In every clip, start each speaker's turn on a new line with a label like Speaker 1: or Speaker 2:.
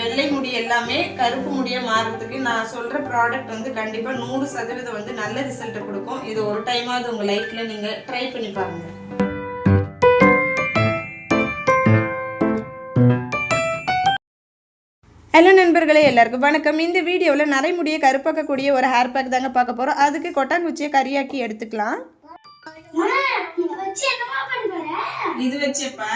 Speaker 1: வெள்ளை முடி எல்லாமே கருப்பு முடிய மாறுறதுக்கு நான் சொல்ற ப்ராடக்ட் வந்து கண்டிப்பா நூறு சதவீதம் வந்து நல்ல ரிசல்ட் கொடுக்கும். இது ஒரு டைமாவது உங்க லைஃப்ல நீங்க ட்ரை பண்ணி பாருங்க. ஹலோ நண்பர்களே எல்லாருக்கும் வணக்கம். இந்த வீடியோவில் நரைமுடியை கருப்பாக்கக்கூடிய ஒரு ஹேர் பேக் தாங்க பார்க்க போகிறோம் அதுக்கு கொட்டாங்குச்சியை கறியாக்கி எடுத்துக்கலாம். இது வச்சப்பா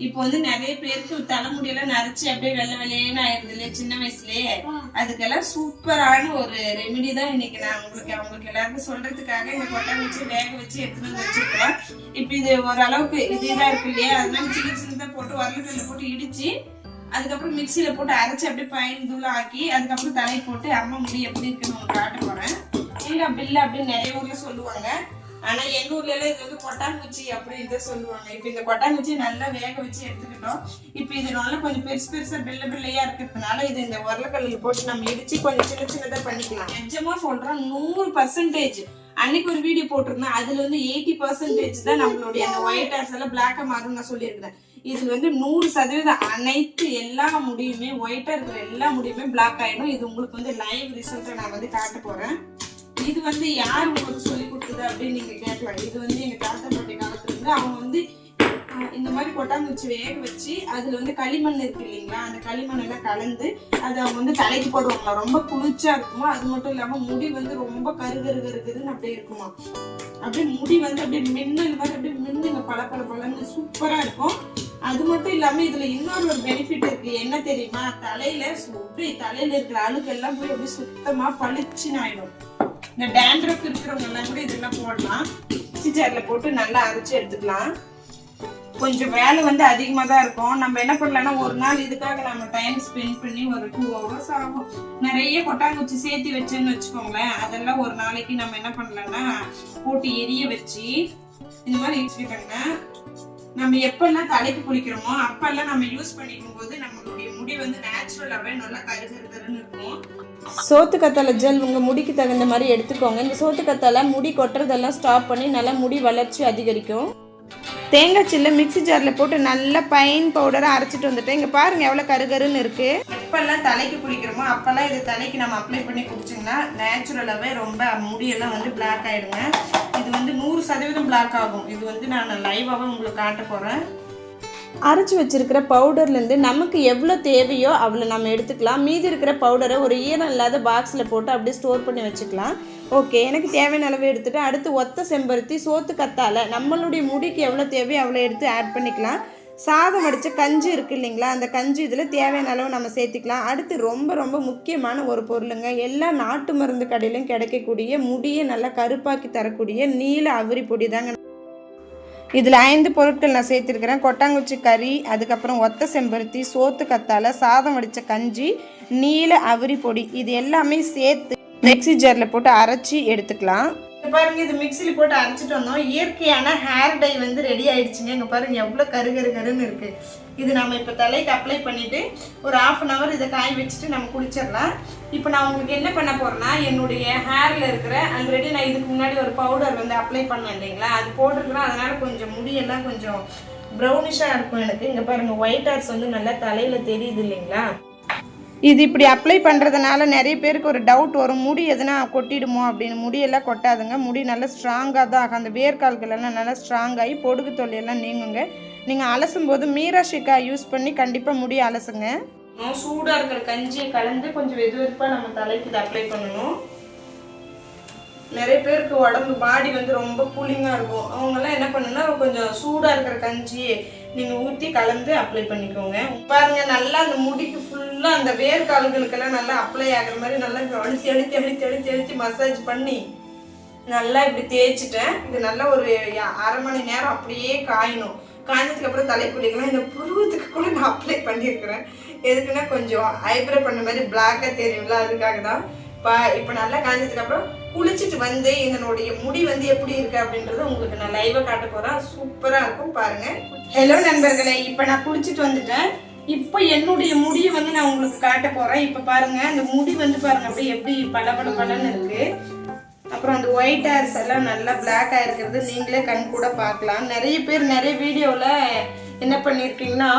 Speaker 1: இப்போ வந்து நிறைய பேருக்கு தலைமுடியெல்லாம் நரைச்சு அப்படியே வெள்ளை வெள்ளையேன்னு ஆயிருது இல்லையா சின்ன வயசுலயே? அதுக்கெல்லாம் சூப்பரான ஒரு ரெமெடி தான் இன்னைக்கு நான் உங்களுக்கு அவங்களுக்கு எல்லாருக்கும் சொல்றதுக்காக இந்த கொட்டாங்குச்சி வேக வச்சு எடுத்துட்டு வந்து வச்சிருக்கோம். இப்போ இது ஓரளவுக்கு இது இதா இருக்கு இல்லையா? அதனால சின்ன சின்னதா போட்டு வரலக்கல்ல போட்டு இடிச்சு அதுக்கப்புறம் மிக்சியில போட்டு அரைச்சு அப்படியே பயன் தூள் ஆக்கி அதுக்கப்புறம் தலை போட்டு அம்மா முடி எப்படி இருக்குன்னு உங்களுக்கு காட்ட போறேன். எங்க அப்படி இல்லை அப்படின்னு நிறைய ஊர்ல சொல்லுவாங்க. ஆனா எங்க ஊர்ல எல்லாம் இது வந்து கொட்டாங்குச்சி அப்படின்னு சொல்லுவாங்க. இப்ப இந்த கொட்டாங்குச்சி நல்லா வேக வச்சு எடுத்துக்கிட்டோம். இப்ப இது நல்லா கொஞ்சம் பெருசு பெருசா பிள்ளை பிள்ளையா இருக்கிறதுனால இது இந்த உரலக்கல்லில் போட்டு நம்ம இடிச்சு கொஞ்சம் சின்ன சின்னதா பண்ணிக்கலாம். நிஜமா சொல்கிறோம் நூறு பர்சன்டேஜ் அன்னைக்கு ஒரு வீடியோ போட்டிருந்தேன். அதுல வந்து எயிட்டி பர்சன்டேஜ் தான் நம்மளுடைய அந்த ஒயிட் ஹேர்ஸ் எல்லாம் பிளாக்கா மாறும் நான் சொல்லியிருக்கிறேன். இது வந்து நூறு சதவீதம். அனைத்து எல்லா முடியுமே ஒயிட்டா இருக்கிற எல்லா முடியுமே பிளாக் ஆயிடும். இது உங்களுக்கு வந்து லைவ் ரிசல்ட்டை நான் வந்து காட்ட போறேன். இது வந்து யார் உங்களுக்கு சொல்லி கொடுத்தது அப்படின்னு நீங்க கேட்கலாம் இது வந்து எங்க தாத்தா பாட்டி காலத்துல இருந்து அவங்க வந்து இந்த மாதிரி கொட்டாங்குச்சி வேக வச்சு அதுல வந்து களிமண் இருக்கு இல்லைங்களா? அந்த களிமண் எல்லாம் கலந்து அதை அவங்க வந்து தலைக்கு போடுவாங்க ரொம்ப குளிர்ச்சா இருக்குமா அது மட்டும் இல்லாம முடி வந்து ரொம்ப கரு கரு அப்படியே இருக்குமா? அப்படியே முடி வந்து அப்படியே மின்னல் மாதிரி அப்படியே மின்னுங்க பல பல பலன்னு சூப்பரா இருக்கும். அது மட்டும் இல்லாம இதுல இன்னொரு ஒரு பெனிஃபிட் இருக்கு. என்ன தெரியுமா? தலையில சு- அப்படியே தலையில இருக்கிற அழுக்கெல்லாம் போய் அப்படியே சுத்தமா பளிச்சுன்னு ஆயிடும். இந்த டேண்ட்ரப் இருக்கிறவங்கலாம் கூட இதெல்லாம் போடலாம். சிஜர்ல போட்டு நல்லா அரைச்சி எடுத்துக்கலாம். கொஞ்சம் வேலை வந்து அதிகமாக தான் இருக்கும். நம்ம என்ன பண்ணலாம்னா ஒரு நாள் இதுக்காக நம்ம டைம் ஸ்பெண்ட் பண்ணி ஒரு டூ ஹவர்ஸ் ஆகும். நிறைய கொட்டாங்குச்சி சேர்த்து வச்சேன்னு வச்சுக்கோங்களேன். அதெல்லாம் ஒரு நாளைக்கு நம்ம என்ன பண்ணலாம்னா போட்டு எரிய வச்சு இந்த மாதிரி வச்சுக்கிட்டோங்க நம்ம எப்பெல்லாம் தலைக்கு குளிக்கிறோமோ அப்பெல்லாம் நம்ம யூஸ் பண்ணிக்கும் போது நம்மளுடைய முடி வந்து நேச்சுரலாகவே நல்லா கரு கருன்னு இருக்கும். சோத்து கத்தாழை ஜெல் உங்கள் முடிக்கு தகுந்த மாதிரி எடுத்துக்கோங்க. இந்த சோத்து கத்தாழை முடி கொட்டுறதெல்லாம் ஸ்டாப் பண்ணி நல்லா முடி வளர்ச்சி அதிகரிக்கும். தேங்காய் சில்ல மிக்ஸி ஜாரில் போட்டு நல்லா பைன் பவுடரை அரைச்சிட்டு வந்துட்டேன். இங்கே பாருங்க எவ்வளோ கருகருன்னு இருக்குது எப்பெல்லாம் தலைக்கு குளிக்கிறோமோ அப்போல்லாம் இது தலைக்கு நம்ம அப்ளை பண்ணி குடிச்சிங்கன்னா நேச்சுரலாகவே ரொம்ப முடியெல்லாம் வந்து பிளாக் ஆகிடுங்க இது வந்து நூறு சதவீதம் பிளாக் ஆகும். இது வந்து நான் லைவாகவே உங்களுக்கு காட்ட போகிறேன் அரைச்சி வச்சிருக்கிற பவுடர்லேருந்து நமக்கு எவ்வளோ தேவையோ அவ்வளோ நம்ம எடுத்துக்கலாம். மீதி இருக்கிற பவுடரை ஒரு ஈரம் இல்லாத பாக்ஸில் போட்டு அப்படியே ஸ்டோர் பண்ணி வச்சுக்கலாம். ஓகே எனக்கு தேவையான அளவு எடுத்துகிட்டு அடுத்து ஒத்த செம்பருத்தி சோத்து கத்தால நம்மளுடைய முடிக்கு எவ்வளோ தேவையோ அவ்வளோ எடுத்து ஆட் பண்ணிக்கலாம். சாதம் வடித்த கஞ்சி இருக்குது இல்லைங்களா அந்த கஞ்சி இதில் தேவையான அளவு நம்ம சேர்த்துக்கலாம். அடுத்து ரொம்ப ரொம்ப முக்கியமான ஒரு பொருளுங்க எல்லா நாட்டு மருந்து கடையிலும் கிடைக்கக்கூடிய முடியை நல்லா கருப்பாக்கி தரக்கூடிய நீல அவரி பொடி தாங்க இதில் ஐந்து பொருட்கள் நான் சேர்த்துருக்கிறேன். கொட்டாங்குச்சி கறி அதுக்கப்புறம் ஒத்த செம்பருத்தி சோத்து கத்தால சாதம் வடித்த கஞ்சி நீல அவரி பொடி. இது எல்லாமே சேர்த்து மிக்ஸி ஜாரில் போட்டு அரைச்சி எடுத்துக்கலாம். பாருங்க இது மிக்சியில் போட்டு அரைச்சிட்டு வந்தோம். இயற்கையான ஹேர் டை வந்து ரெடி ஆயிடுச்சுங்க. இங்கே பாருங்க எவ்வளோ கரு கரு கருன்னு இருக்குது இது நம்ம இப்போ தலைக்கு அப்ளை பண்ணிட்டு ஒரு ஆஃப் அன் ஹவர் இதை காய வச்சுட்டு நம்ம குளிச்சிடலாம் இப்போ நான் உங்களுக்கு என்ன பண்ண போறேன்னா என்னுடைய ஹேர்ல இருக்கிற ஆல்ரெடி நான் இதுக்கு முன்னாடி ஒரு பவுடர் வந்து அப்ளை பண்ணேன் இல்லைங்களா? அது போட்டிருக்கிறேன் அதனால கொஞ்சம் முடியெல்லாம் கொஞ்சம் ப்ரௌனிஷாக இருக்கும் எனக்கு. இங்கே பாருங்க ஒயிட் ஹார்ஸ் வந்து நல்லா தலையில தெரியுது இல்லைங்களா? இது இப்படி அப்ளை பண்ணுறதுனால நிறைய பேருக்கு ஒரு டவுட் வரும். முடி எதுனா கொட்டிடுமோ அப்படின்னு. முடியெல்லாம் கொட்டாதுங்க. முடி நல்லா ஸ்ட்ராங்காக தான் ஆகும். அந்த வேர்க்கால்கள் எல்லாம் நல்லா ஸ்ட்ராங்காகி பொடுகு தொல்லையெல்லாம் நீங்குங்க. நீங்கள் அலசும் போது மீராஷிக்கா யூஸ் பண்ணி கண்டிப்பாக முடி அலசுங்க. சூடாக இருக்கிற கஞ்சியை கலந்து கொஞ்சம் வெது வெதுப்பாக நம்ம தலைக்கு இதை அப்ளை பண்ணணும். நிறைய பேருக்கு உடம்பு பாடி வந்து ரொம்ப கூலிங்காக இருக்கும். அவங்கெல்லாம் என்ன பண்ணுன்னா கொஞ்சம் சூடாக இருக்கிற கஞ்சி நீங்கள் ஊற்றி கலந்து அப்ளை பண்ணிக்கோங்க. பாருங்க நல்லா அந்த முடிக்கு ஃபுல்லாக அந்த வேர்க்கால்களுக்கெல்லாம் நல்லா அப்ளை ஆகுற மாதிரி நல்லா அழுத்தி அழுத்தி அழுத்தி அழுத்தி அழுத்தி மசாஜ் பண்ணி நல்லா இப்படி தேய்ச்சிட்டேன். இது நல்லா ஒரு அரை மணி நேரம் அப்படியே காயணும். காய்ஞ்சதுக்கு அப்புறம் தலை இந்த புருவத்துக்கு கூட நான் அப்ளை பண்ணியிருக்கிறேன். எதுக்குன்னா கொஞ்சம் ஐப்ரோ பண்ண மாதிரி பிளாக்காக தெரியும்ல அதுக்காக தான். இப்போ இப்போ நல்லா காய்ஞ்சதுக்கு அப்புறம் குளிச்சுட்டு வந்து இதனுடைய முடி வந்து எப்படி இருக்கு அப்படின்றத உங்களுக்கு நான் லைவாக காட்ட போகிறேன் சூப்பராக இருக்கும் பாருங்க. ஹலோ நண்பர்களே இப்போ நான் குளிச்சுட்டு வந்துட்டேன். இப்போ என்னுடைய முடியை வந்து நான் உங்களுக்கு காட்ட போகிறேன் இப்போ பாருங்க அந்த முடி வந்து பாருங்க அப்படியே எப்படி பல பல பலன்னு இருக்கு. அப்புறம் அந்த ஒயிட் ஹேர்ஸ் எல்லாம் நல்லா பிளாக்காக இருக்கிறது நீங்களே கண் கூட பார்க்கலாம். நிறைய பேர் நிறைய வீடியோவில் என்ன பண்ணியிருக்கீங்கன்னா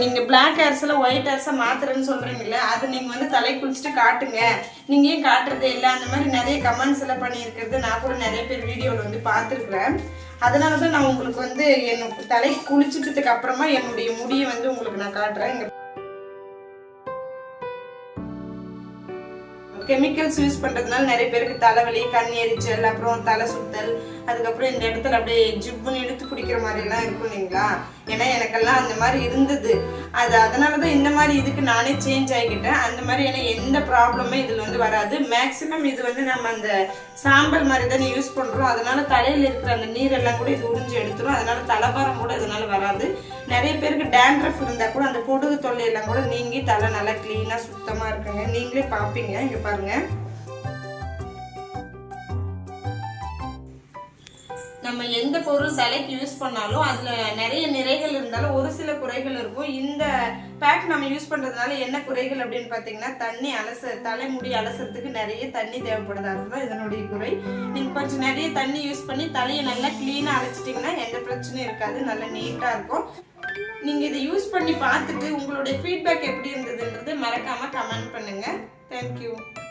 Speaker 1: நீங்கள் பிளாக் ஹேர்ஸில் ஒயிட் ஹேர்ஸை மாத்துறேன்னு சொல்றீங்கல்ல அது நீங்கள் வந்து தலை குளிச்சுட்டு காட்டுங்க. நீங்கள் ஏன் காட்டுறதே இல்லை? அந்த மாதிரி நிறைய கமெண்ட்ஸ் எல்லாம் பண்ணியிருக்கிறது நான் கூட நிறைய பேர் வீடியோவில் வந்து பார்த்துருக்குறேன். அதனால தான் நான் உங்களுக்கு வந்து என்னோட தலை குளிச்சுட்டதுக்கு அப்புறமா என்னுடைய முடியை வந்து உங்களுக்கு நான் காட்டுறேன். கெமிக்கல்ஸ் யூஸ் பண்ணுறதுனால நிறைய பேருக்கு தலைவலி கண் எரிச்சல் அப்புறம் தலை சுத்தல் அதுக்கப்புறம் இந்த இடத்துல அப்படியே ஜிப்புன்னு இழுத்து பிடிக்கிற மாதிரிலாம் இருக்கும் இல்லைங்களா? ஏன்னா எனக்கெல்லாம் அந்த மாதிரி இருந்தது. அது அதனால தான் இந்த மாதிரி இதுக்கு நானே சேஞ்ச் ஆகிக்கிட்டேன். அந்த மாதிரி எனக்கு எந்த ப்ராப்ளமே இதில் வந்து வராது. மேக்ஸிமம் இது வந்து நம்ம அந்த சாம்பல் மாதிரி தானே யூஸ் பண்ணுறோம் அதனால தலையில் இருக்கிற அந்த நீரெல்லாம் கூட இது உறிஞ்சு எடுத்துரும். அதனால தலைபாரம் கூட இதனால வராது. நிறைய பேருக்கு டேண்ட்ரஃப் இருந்தால் கூட அந்த பொடுகு தொல்லையெல்லாம் கூட நீங்கி தலை நல்லா க்ளீனாக சுத்தமாக இருக்குங்க. நீங்களே பார்ப்பீங்க. இங்கே பாருங்கள் நம்ம எந்த பொருள் சிலைக்கு யூஸ் பண்ணாலும் அதில் நிறைய நிறைகள் இருந்தாலும் ஒரு சில குறைகள் இருக்கும். இந்த பேக் நம்ம யூஸ் பண்ணுறதுனால என்ன குறைகள் அப்படின்னு பார்த்தீங்கன்னா தண்ணி அலச தலைமுடி அலசுறதுக்கு நிறைய தண்ணி தேவைப்படுது. அதுதான் இதனுடைய குறை. நீங்கள் கொஞ்சம் நிறைய தண்ணி யூஸ் பண்ணி தலையை நல்லா க்ளீனாக அழைச்சிட்டிங்கன்னா எந்த பிரச்சனையும் இருக்காது. நல்லா நீட்டாக இருக்கும். நீங்க இதை யூஸ் பண்ணி பார்த்துட்டு உங்களுடைய ஃபீட்பேக் எப்படி இருந்ததுன்றது மறக்காம கமெண்ட் பண்ணுங்க. தேங்க்யூ